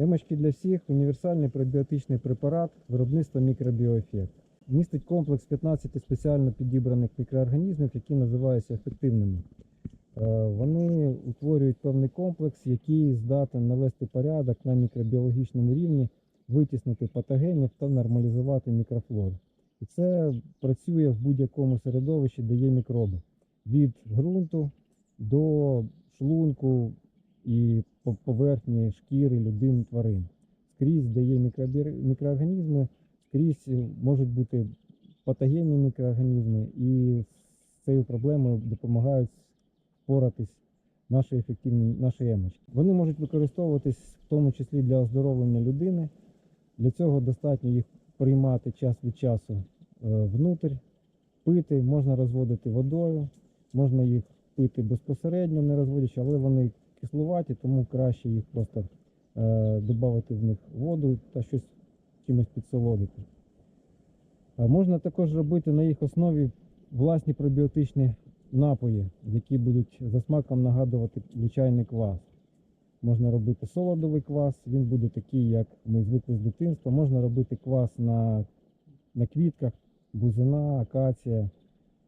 Емочки для всіх універсальний пробіотичний препарат виробництва мікробіоефект. Містить комплекс 15 спеціально підібраних мікроорганізмів, які називаються ефективними. Е, Вони утворюють певний комплекс, який здатен навести порядок на мікробіологічному рівні, витіснити патогенів та нормалізувати мікрофлору. І це працює в будь-якому середовищі, де є мікроби. Від ґрунту до шлунку і по- поверхні шкіри людин, тварин. Скрізь, де є мікроорганізми, скрізь можуть бути патогенні мікроорганізми, і з цією проблемою допомагають впоратись наші ефективні наші емочки. Вони можуть використовуватись в тому числі для оздоровлення людини. Для цього достатньо їх приймати час від часу е, внутрь, пити, можна розводити водою, можна їх пити безпосередньо, не розводячи, але вони кислуваті, тому краще їх просто е, додати в них воду та щось чимось підсолодити. А можна також робити на їх основі власні пробіотичні напої, які будуть за смаком нагадувати звичайний квас. Можна робити солодовий квас, він буде такий, як ми звикли з дитинства. Можна робити квас на, на квітках, бузина, акація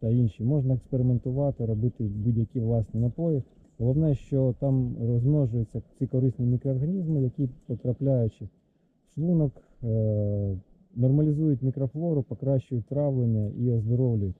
та інші. Можна експериментувати, робити будь-які власні напої. Головне, що там розмножуються ці корисні мікроорганізми, які потрапляючи в шлунок, е- нормалізують мікрофлору, покращують травлення і оздоровлюють.